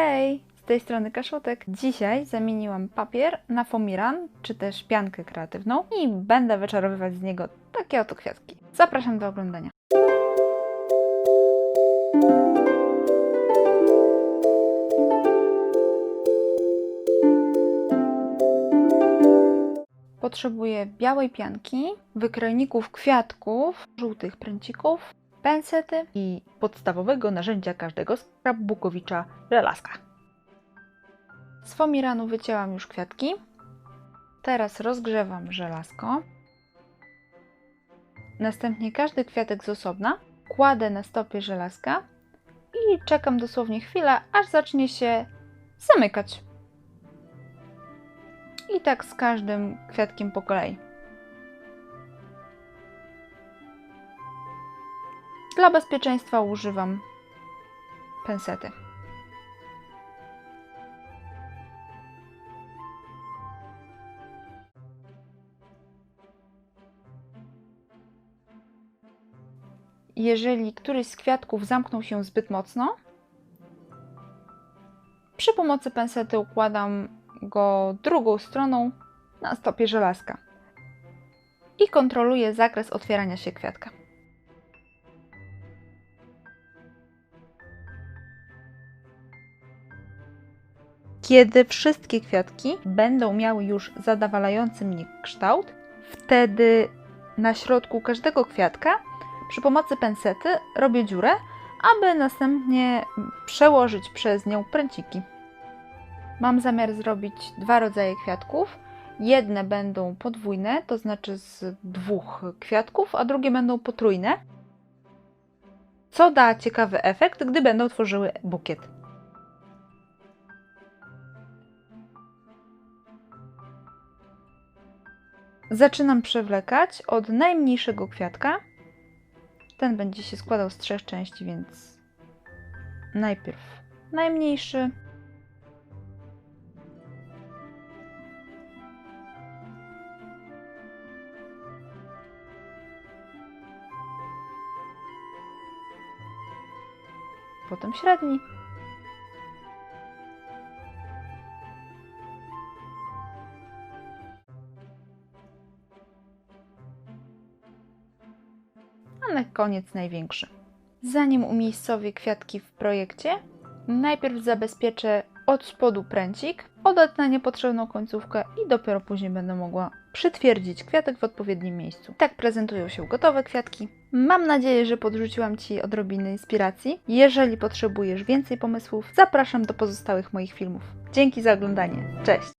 Hej! Z tej strony Kaszutek. Dzisiaj zamieniłam papier na fomiran, czy też piankę kreatywną i będę wyczarowywać z niego takie oto kwiatki. Zapraszam do oglądania. Potrzebuję białej pianki, wykrojników kwiatków, żółtych pręcików, pensety i podstawowego narzędzia każdego scrapbookowicza żelazka. Z fomiranu wycięłam już kwiatki. Teraz rozgrzewam żelazko. Następnie każdy kwiatek z osobna kładę na stopie żelazka i czekam dosłownie chwilę, aż zacznie się zamykać. I tak z każdym kwiatkiem po kolei. Dla bezpieczeństwa używam pensety. Jeżeli któryś z kwiatków zamknął się zbyt mocno, przy pomocy pensety układam go drugą stroną na stopie żelazka i kontroluję zakres otwierania się kwiatka. Kiedy wszystkie kwiatki będą miały już zadowalający mnie kształt, wtedy na środku każdego kwiatka przy pomocy pensety robię dziurę, aby następnie przełożyć przez nią pręciki. Mam zamiar zrobić dwa rodzaje kwiatków. Jedne będą podwójne, to znaczy z dwóch kwiatków, a drugie będą potrójne, co da ciekawy efekt, gdy będą tworzyły bukiet. Zaczynam przewlekać od najmniejszego kwiatka. Ten będzie się składał z trzech części, więc najpierw najmniejszy. Potem średni. Na koniec największy. Zanim umiejscowię kwiatki w projekcie, najpierw zabezpieczę od spodu pręcik, odetnę niepotrzebną końcówkę i dopiero później będę mogła przytwierdzić kwiatek w odpowiednim miejscu. Tak prezentują się gotowe kwiatki. Mam nadzieję, że podrzuciłam Ci odrobinę inspiracji. Jeżeli potrzebujesz więcej pomysłów, zapraszam do pozostałych moich filmów. Dzięki za oglądanie. Cześć!